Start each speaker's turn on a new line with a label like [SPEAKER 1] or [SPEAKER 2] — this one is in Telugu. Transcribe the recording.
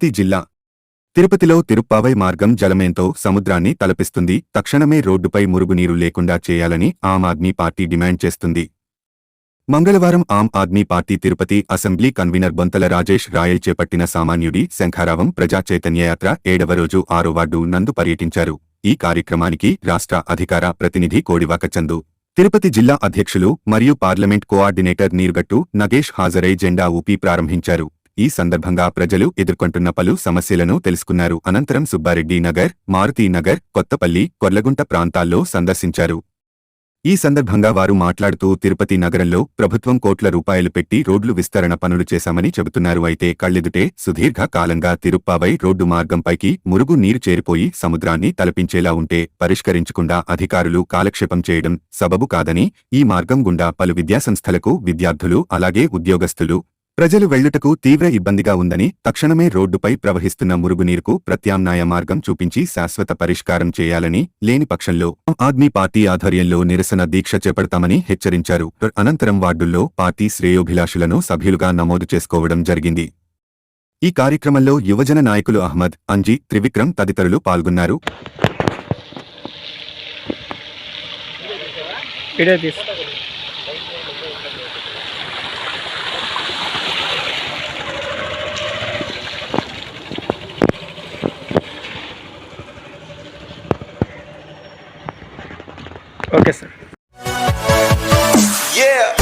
[SPEAKER 1] తిరుపతి జిల్లా. తిరుపతిలో తిరుప్పావై మార్గం జలమేంతో సముద్రాన్ని తలపిస్తుంది. తక్షణమే రోడ్డుపై మురుగునీరు లేకుండా చేయాలని ఆమ్ ఆద్మీ పార్టీ డిమాండ్ చేస్తుంది. మంగళవారం Aam Aadmi party Tirupati assembly convener Bonthala Rajesh Rayal చేపట్టిన సామాన్యుడి శంఖారావం ప్రజా చైతన్యయాత్ర ఏడవ రోజు ఆరో వార్డు నందు పర్యటించారు. ఈ కార్యక్రమానికి రాష్ట్ర అధికార ప్రతినిధి కోడివాక చందు. తిరుపతి జిల్లా అధ్యక్షులు మరియు పార్లమెంట్ కోఆర్డినేటర్ నీరుగట్టు నగేష్ హాజరై జెండా ఊపి ప్రారంభించారు. ఈ సందర్భంగా ప్రజలు ఎదుర్కొంటున్న పలు సమస్యలను తెలుసుకున్నారు. అనంతరం సుబ్బారెడ్డి నగర్ మారుతీనగర్ కొత్తపల్లి కొర్లగుంట ప్రాంతాల్లో సందర్శించారు. ఈ సందర్భంగా వారు మాట్లాడుతూ తిరుపతి నగరంలో ప్రభుత్వం కోట్ల రూపాయలు పెట్టి రోడ్లు విస్తరణ పనులు చేశామని చెబుతున్నారు. అయితే కళ్ళెదుటే సుదీర్ఘ కాలంగా తిరుప్పావై రోడ్డు మార్గంపైకి మురుగు నీరు చేరిపోయి సముద్రాన్ని తలపించేలా ఉంటే పరిష్కరించకుండా అధికారులు కాలక్షేపం చేయడం సబబు కాదని ఈ మార్గం గుండా పలు విద్యాసంస్థలకు విద్యార్థులు అలాగే ఉద్యోగస్తులు ప్రజలు వెళ్ళుటకు తీవ్ర ఇబ్బందిగా ఉందని తక్షణమే రోడ్డుపై ప్రవహిస్తున్న మురుగునీరుకు ప్రత్యామ్నాయ మార్గం చూపించి శాశ్వత పరిష్కారం చేయాలని లేని పక్షంలో ఆమ్ ఆద్మీ పార్టీ ఆధ్వర్యంలో నిరసన దీక్ష చేపడతామని హెచ్చరించారు. అనంతరం వార్డుల్లో పార్టీ శ్రేయోభిలాషులను సభ్యులుగా నమోదు చేసుకోవడం జరిగింది. ఈ కార్యక్రమంలో యువజన నాయకులు అహ్మద్ అంజీ త్రివిక్రమ్ తదితరులు పాల్గొన్నారు.
[SPEAKER 2] Video okay sir
[SPEAKER 3] Yeah.